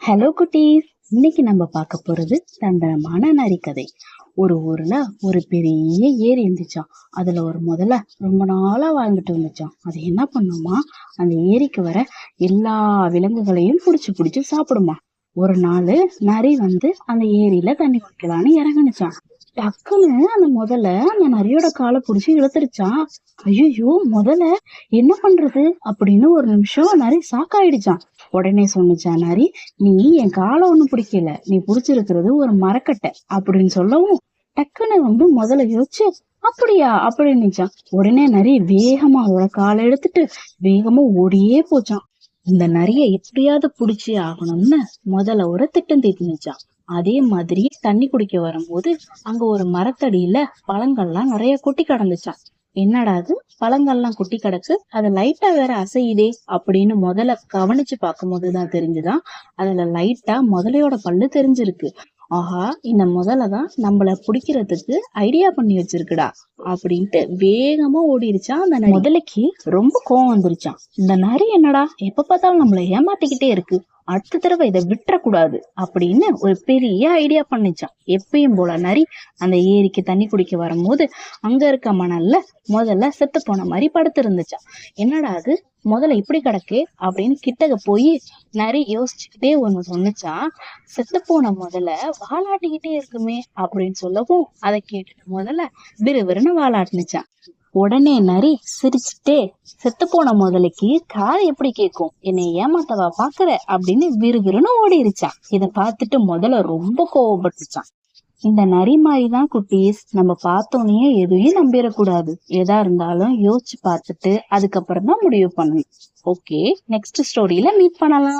Hello குட்டீஸ். இன்னைக்கு நம்ம பார்க்க போறது தந்திரமான நரி கதை ஒரு ஊர்ல ஒரு பெரிய ஏரி இருந்துச்சான் அதுல ஒரு முதல்ல ரொம்ப நாளா வாழ்ந்துட்டு இருந்துச்சான் அது என்ன பண்ணுமா? அந்த ஏரிக்கு வர எல்லா விலங்குகளையும் புடிச்சு புடிச்சு சாப்பிடுமா. ஒரு நாள் நரி வந்து அந்த ஏரியில தண்ணி குடிக்கலான்னு இறங்குனுச்சான் டக்குன்னு அந்த முதல்ல அந்த நரியோட காலை புடிச்சு இழுத்துருச்சான் ஐயோ முதல்ல என்ன பண்றது? அப்படின்னு ஒரு நிமிஷம் நரி சாக்காயிடுச்சான் உடனே சொன்னிச்சான் நரி நீ என் காலை ஒண்ணும் பிடிக்கல. நீ புடிச்சிருக்கிறது ஒரு மரக்கட்டை அப்படின்னு சொல்லவும் டக்குன்னு வந்து முதல்ல யோசிச்சு அப்படியா? அப்படின்னுச்சான் உடனே நரி வேகமா அவளோட காலை எடுத்துட்டு வேகமா ஓடியே போச்சான் இந்த நரிய எப்படியாவது புடிச்சே ஆகணும்னு முதல்ல ஒரு திட்டம் தீட்டுனுச்சான் அதே மாதிரி தண்ணி குடிக்க வரும்போது அங்க ஒரு மரத்தடியில பழங்கள்லாம் நிறைய கொட்டி கிடந்துச்சான் என்னடா அது? பழங்கள்லாம் கொட்டி கிடக்கு. அது லைட்டா வேற அசையுதே அப்படின்னு முதல்ல கவனிச்சு பார்க்கும்போது தான் தெரிஞ்சுதான் அதுல லைட்டா முதலையோட பல்லு தெரிஞ்சிருக்கு. ஆஹா இந்த முதல்ல தான் நம்மள பிடிக்கிறதுக்கு ஐடியா பண்ணி வச்சிருக்குடா அப்படின்ட்டு வேகமா ஓடிடுச்சான் அந்த முதலைக்கு ரொம்ப கோவம் வந்துருச்சான் இந்த நரி என்னடா? எப்ப பார்த்தாலும் நம்மள ஏமாத்திக்கிட்டே இருக்கு. அடுத்த தடவை இதை விட்டுறக்கூடாது அப்படின்னு ஒரு பெரிய ஐடியா பண்ணுச்சான். எப்பயும் போல நரி அந்த ஏரிக்கு தண்ணி குடிக்க வரும்போது அங்க இருக்க மணல்ல முதல்ல செத்து போன மாதிரி படுத்து இருந்துச்சான். என்னடா அது? முதல்ல இப்படி கிடக்கு அப்படின்னு கிட்டக போய் நரி யோசிச்சுக்கிட்டே ஒன்று சொன்னிச்சான். செத்து போன முதல்ல வாலாட்டிக்கிட்டே இருக்குமே அப்படின்னு சொல்லவும் அதை கேட்டுட்டு முதல்ல விறுவிறுன்னு வாலாட்டினுச்சான். உடனே நரி சிரிச்சுட்டே செத்து போன முதலைக்கு காது எப்படி கேட்கும் என்னை ஏமாத்தவா பாக்குற? அப்படின்னு விறுவிறுன்னு ஓடிருச்சான். இதை பார்த்துட்டு முதல்ல ரொம்ப கோவப்பட்டுச்சான். இந்த நரி மாதிரி தான் குட்டீஸ் நம்ம பார்த்தோன்னே எதையும் நம்பிடக்கூடாது. எதா இருந்தாலும் யோசிச்சு பார்த்துட்டு அதுக்கப்புறம் தான் முடிவு பண்ணணும். ஓகே நெக்ஸ்ட் ஸ்டோரியில மீட் பண்ணலாம்.